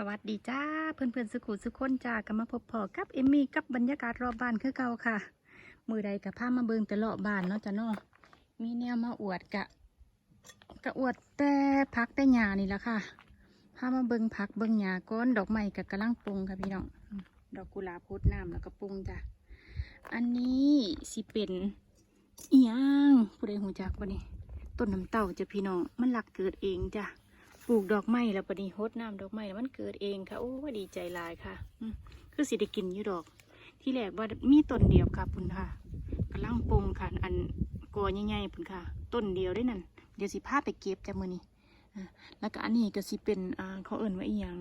สวัสดีจ้าเพื่อนเพื่อนสุขุสุขคนจ้าก็มาพบพอกับเอมมี่กับบรรยากาศรอบบ้านคือเก่าค่ะ มือใดกับผ้ามาเบิงแต่เลาะบ้านเนาะจ้ะเนาะมีแนวมาอวดกะกะอวดแต่พักแต่หญ้านี่แหละค่ะพามาเบิงพักเบิงหญ้าก้นดอกไม้กับกระลังปรุงค่ะพี่น้องดอกกุหลาบโพดน้ำแล้วก็ปรุงจ้ะอันนี้สิเป็นอียงผู้ใดหูจักบ่นี่ต้นน้ำเต้าจ้ะพี่น้องมันหลักเกิดเองจ้ะ ปลูกดอกไม้แล้วปนี้ฮดน้ำดอกไม้แล้วมันเกิดเองค่ะโอ้ยดีใจลายค่ะคือสิได้กินยู่ดอก ที่แรกว่ามีต้นเดียวค่ะพุ่นค่ะกำลังปรุงค่ะ อันกอใหญ่ๆพุ่นค่ะ ต้นเดียวได้นั่นเดี๋ยวสิพาไปเก็บจากมือนี้แล้วก็อันนี้ก็สิเป็นอ่าเขาเอิ่นว่าอีหยัง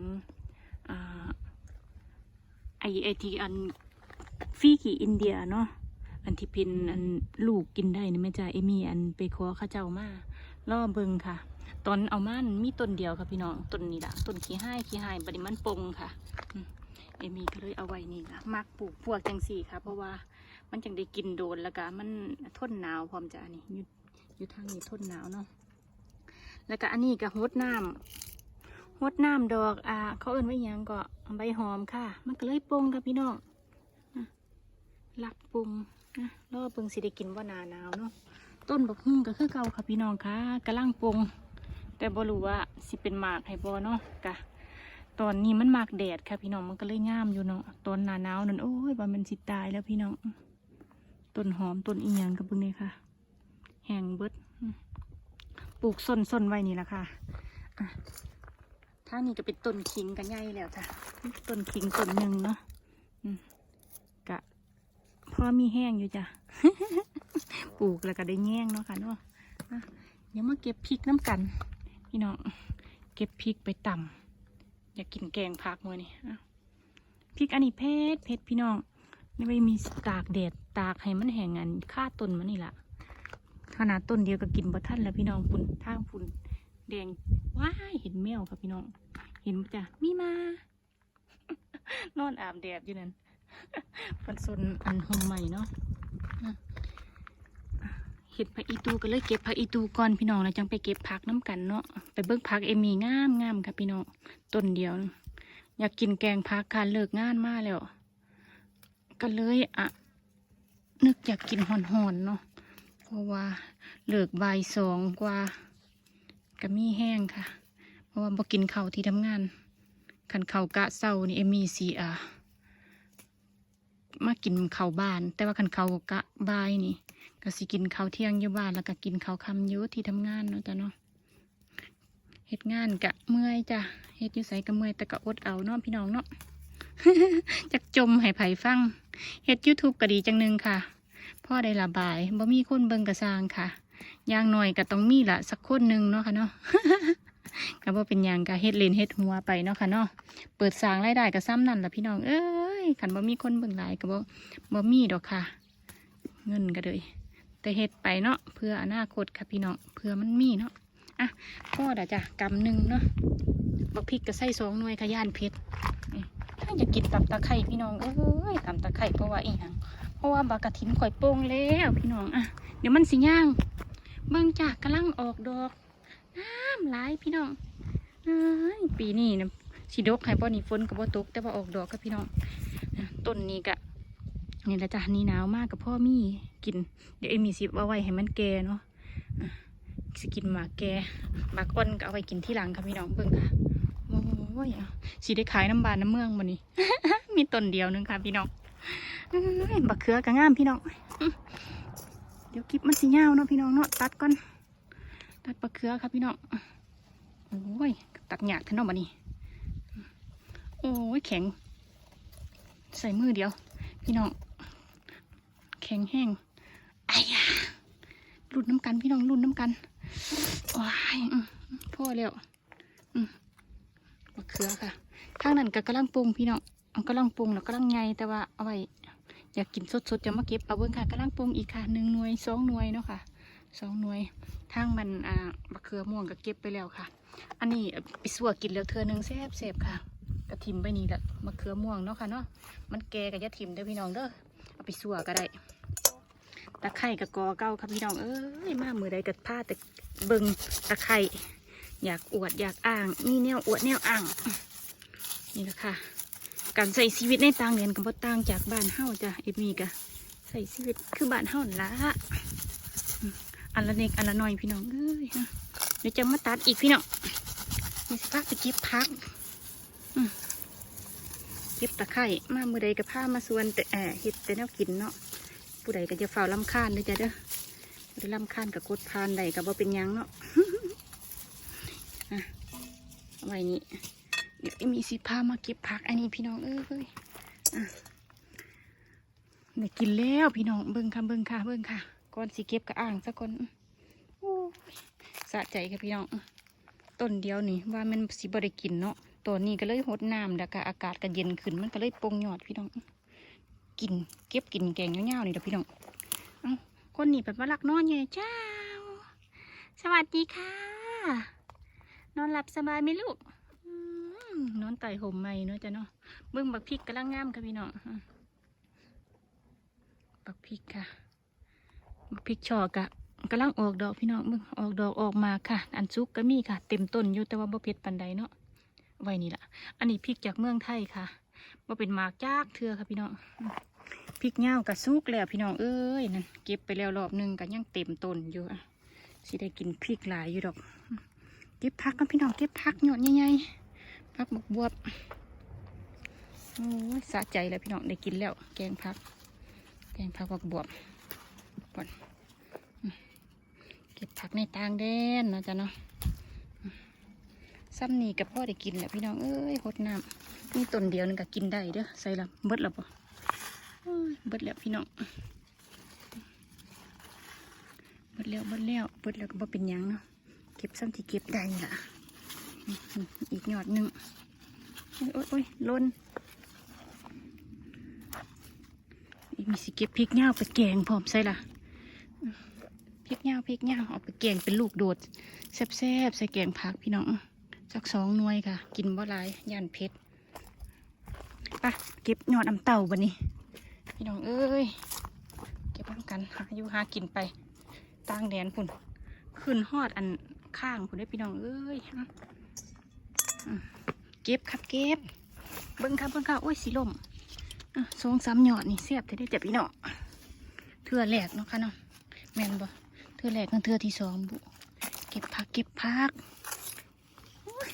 อ่าไอไอที่อันฟีกี่อินเดียเนาะอันที่เป็นอันลูกกินได้นี่แม่จ่าเอมี่อันไปขอเข้าเจ้ามาล่อเบิงค่ะ ตอนเอามันมีต้นเดียวค่ะพี่น้องต้นนี้ละต้นขี้ให้ขี้ให้บริมันปงค่ะอืมเอมี่ก็เลยเอาไว้นี่ละมักปลูกพวกจังสี่ค่ะ เพราะว่ามันจังได้กินโดนแล้วก็มันทนหนาวพร้อมจะนนี้อยู่อยู่ทางนี้ทนหนาวเนาะแล้วก็อันนี้ก็ฮดน้ำฮดน้ำดอกอ่าเขาเอิ้นว่าอหยังก็ใบหอมค่ะ มันก็เลยปงค่ะพี่น้องอะรักปรุงนะรอบิ่งสิได้กินว่านาหนาวเนาะต้นบักหุ่งก็คือเก่าค่ะพี่น้องค่ะกำลังปง แต่บ่รู้ว่าสิเป็นหมากให้บ่เนาะกะ ตอนนี้มันหมากแดดค่ะพี่น้องมันก็เลยงามอยู่เนาะตอนหนาหนาวนั่นโอ้ยว่ามันสิตายแล้วพี่น้องต้นหอมต้นอีหยังกับเบิ่งนี่ค่ะ แห้งเบิดปลูกส้นส้นไว้นี่ละค่ะอะทานี้ก็เป็นต้นขิงกันใหญ่แล้วจ้ะต้นขิงต้นหนึ่งเนาะกะพอมีแห้งอยู่จ้ะปลูกแล้วก็ได้แง่งเนาะค่ะเนาะอะเดี๋ยวมาเก็บพริกน้ำกัน พี่น้องเก็บพริกไปตำอยากกินแกงผักมือนี่พริกอันนี้เพชรเพชรพี่น้องนี่ไม่มีตากแดดตากให้มันแห้งอันค่าต้นมันนี่แหละขนาดต้นเดียวก็กินบ่ทันแล้วพี่น้องปุ่นทางปุ่นแดงว้ายเห็นแมวครับพี่น้อง เห็นจ้ะมีมา นอนอาบแดดอยู่นั่นฟันซนอันหอมใหม่เนาะ เห็ดผักอีตูก็เลยเก็บผักอีตูก่อนพี่น้องแล้วจังไปเก็บผักน้ำกันเนาะไปเบิ่งผักเอมีงามงามค่ะพี่น้องต้นเดียว อยากกินแกงผักค่ะเลิกงานมากแล้วก็เลยอะนึกอยากกินห่อนๆเนาะเพราะว่าเลิกบ่ายสองกว่าก็มีแห้งค่ะ เพราะว่าบ่กินข้าวที่ทำงานขันข้าวกะเศร้านี่เอมีสีอะมากินข้าวบ้าน แต่ว่าคันข้าวกะบายนี่ ก็สิกินข้าวเที่ยงอยู่บ้านแล้วก็กินข้าวค่ำอยู่ที่ทำงานเนาะจ้ะเนาะเฮ็ดงานกะเมื่อยจ้ะเฮ็ดอยู่ไสก็เมื่อยแต่ก็อดเอาเนาะพี่น้องเนาะจักจมให้ไผฟังเฮ็ด YouTube ก็ดีจังหนึงค่ะพ่อได้ระบายบ่มีคนเบิ่งกระซางค่ะอย่างหน้อยก็ต้องมีละสักคนหนึงเนาะค่ะเนาะก็บ่เป็นหยังก็เฮ็ดเล่นเฮ็ดหัวไปเนาะค่ะเนาะเปิดสร้างรายได้ก็ซ้ำนั่นล่ะพี่น้องเอ้ยคันบ่มีคนเบิ่งหลายก็บ่บ่มีดอกค่ะ เงินก็เลย แต่เฮ็ดไปเนาะเพื่ออนาคตค่ะพี่น้องเพื่อมันมีเนาะอะพ่อเดะจ้ะกำหนึ่งเนาะบักพริกก็ใส่สองหน่วยขย่านเพชรถ้าอยากกินตับตะไคร่พี่น้องเอ้ยตับตะไคร่เพราะว่าอีหยังเพราะว่าบักกะถินข่อยโป่งแล้วพี่น้องอะเดี๋ยวมันสิย่างเบิ่งจ้ะกำลังออกดอกน้ำหลายพี่น้องเอ้ยปีนี้นะสิดกให้บ่นี่ฝนก็บ่ตกแต่ว่าออกดอกกับพี่น้องต้นนี้ก็นี่ละจ้ะนี่หนาวมากกับพ่อมี่ กิน เดี๋ยวเอมีสิบเอาไว้ให้มันแก่เนาะสกินหมากแกหมากอ่อนก็เอาไว้กินที่หลังค่ะพี่น้องเบิ่งค่ะโอ้ยสิได้ขายน้ำบานน้ำเมืองมานี่มีต้นเดียวนึงค่ะพี่น้องบักเขือก็งามพี่น้อง เดี๋ยวคลิปมันสิยาเนาะพี่น้องเนาะตัดก่อน ตัดบักเขือค่ะพี่น้องโอ้ยตัดหยากเท่านั้นมานี่โอ้ยแข็ง ใส่มือเดียว พี่น้อง แข็งแห้ง รุ่นน้ำกันพี่น้องรุ่นน้ำกันว้ายพ่อแล้วมะเขือค่ะข้างนั้นก็กำลังปรุงพี่น้องเอากำลังปรุงแล้วกำลังไงแต่ว่าเอาไว้อยากกินสดๆจะมาเก็บเอาเบิ้งค่ะกำลังปรุงอีกค่ะหนึ่งหน่วยสองหน่วยเนาะค่ะสองหน่วยทางมันอ่ามะเขือม่วงก็เก็บไปแล้วค่ะ อันนี้ไปสัวกินแล้วเธอหนึ่งแซ่บแซ่บค่ะกระทิมไปนี่แหละมะเขือม่วงเนาะค่ะเนาะมันแก่กับยาทิมเด้อพี่น้องเด้อเอาไปสัวก็ได้ ตะไคร่กับกอเก้าครับพี่น้องเอ้ยมามือใดกับผ้าแต่เบิงตะไคร่อยากอวดอยากอ้างมีแนวอวดแนวอ้าง นี่แหละค่ะ การใส่ชีวิตในต่างแดนกับบ่ต่างจากบ้านเฮาจ้ะเอมีกะใส่ชีวิตคือบ้านเฮาละอันละเน็กอันละน่อยพี่น้องเอ้ยเดี๋ยวจะมาตัดอีกพี่น้องนี่สิพาไปเก็บพักเก็บตะไคร่มามือใดกับผ้ามาส่วนแต่แอบเฮ็ดแต่แนวกินเนาะ ผู้ใดก็จะเฝ้าลำคาญเลยจ้ะเด้อบ่ได้ลำคาญกับกดพานใดกับบ่เป็นยังเนาะอะไว้นี่เดี๋ยวมีสิพามาเก็บผัก อันนี้พี่น้องเอ้ยอะได้กินแล้วพี่น้องเบิ่งค่ะเบิ่งค่ะเบิ่งค่ะก่อนสิเก็บกระอ่างสักคนโอ้ยสะใจค่ะพี่น้องต้นเดียวนี่ว่ามันสิบ่ได้กินเนาะตัวนี้ก็เลยหดน้ำแล้วก็อากาศก็เย็นขึ้นมันก็เลยปงยอดพี่น้อง กินเก็บกินแกงเงาวๆนี่แหละพี่น้องเอาคนนี้แบบว่ารักนอนอยู่เจ้า สวัสดีค่ะ นอนหลับสบายไหมลูกนอนไต่ห่มใหม่เนาะจ้ะเนาะเบิ่งบักพริกกำลังงามค่ะพี่น้องบักพริกค่ะบักพริกชอกะกำลังออกดอกพี่น้องเบิ่งออกดอกออกมาค่ะ อันซุกก็มีค่ะ เต็มต้นอยู่แต่ว่าบ่เผ็ดปันใดเนาะไว้นี่ละอันนี้พริกจากเมืองไทยค่ะ บ่เป็นหมากจากเทือค่ะพี่น้องพริกเง่าวกับซุกแล้วพี่น้องเอ้ยนั่นเก็บไปแล้วรอบหนึงก็ยังเต็มต้นอยู่อะสิได้กินพริกหลายอยู่ดอก เก็บพักกันพี่น้องเก็บพักหยอดใหญ่ๆพักบกบวบโอ้ยสะใจแล้วพี่น้องได้กินแล้ว แกงพัก แกงพักบกบวบก่อนเก็บผักในต่างแดนนะจ้ะเนาะ ซ้ำนี่กับพ่อได้กินแหละพี่น้องเอ้ยหดน้ำนี่ต้นเดียวนึงก็กินได้เด้อใส่ละเบิดล้วปะโอ้ยเบิดแล้วพี่น้องเบิดแล้วเบิดแล้วเบิดแล้วก็บ่เป็นยังเนาะเก็บซ้ำที่เก็บได้ล่ะอีกหยอดหนึ่งโอ้ยโอ้ยล้นอีกมีสิเก็บพริกเน่าไปแกงพร้อมใส่ละพริกเน่าพริกเน่าเอาไปแกงเป็นลูกโดดแซ่บๆใส่แกงผักพี่น้อง สักสองหน่วยค่ะ กินบ่หลายย่านเผ็ดไปเก็บยอดน้ำเต่าบันนี้ พี่น้องเอ้ย เก็บพร้อมกันหาอยู่หากินไปต่างแดนพุ่นขึ้นฮอดอันข้างผมได้พี่น้องเอ้ยอเก็บครับเก็บเบิ้งครับเบิ้งครับโอ้ยสีลมสองสามหยอดนี่เสียบเธอได้จ็บพี่น้องเทือแหลกเนาะค่ะเนาะแมนบ่เทือแหลกนั่นเทือที่สองบุเก็บผักเก็บผักโอ้ย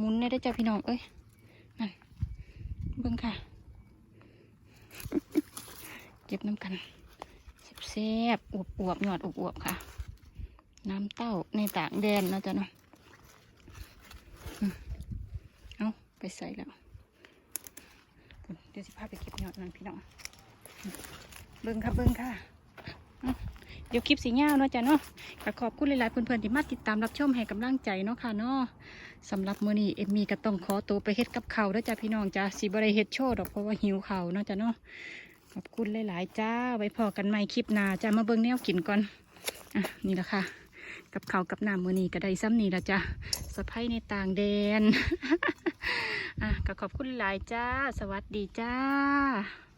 หมุนได้ได้อจ้ะพี่น้องเอ้ยนั่นเบิ้งค่ะ เก็บน้ำกันแซ่บๆอวบอวบๆหยอดอวบอวบๆค่ะ น้ำเต้าในต่างแดนนะจ๊ะเนาะเอาไปใส่แล้วเดี๋ยวสิพาไปเก็บหยอดนั่นพี่น้องเบิ้งค่ะเบิ้งค่ะ เดี๋ยวคลิปสีเงาเนาะจ๊ะเนาะก็ขอบคุณหลายๆเพื่อนๆที่มาติดตามรับชมให้กำลังใจเนาะค่ะเนาะสำหรับมื้อนี้เอมมี่ก็ต้องขอตัวไปเฮ็ดกับเขาแล้วจ้ะพี่น้องจ้ะสิบ่ได้เฮ็ดโชว์ดอกเพราะว่าหิวเขาเนาะจ้ะเนาะขอบคุณหลายๆจ้า ไว้พอกันใหม่คลิปหน้าจ้ะมาเบิ่งแนวกินก่อนอะนี่แหละค่ะ กับเขากับน้ำมือนี้ก็ได้ซ้ำนี่ละจ้าสะพายในต่างแดนอะก็ขอบคุณหลายจ้า สวัสดีจ้า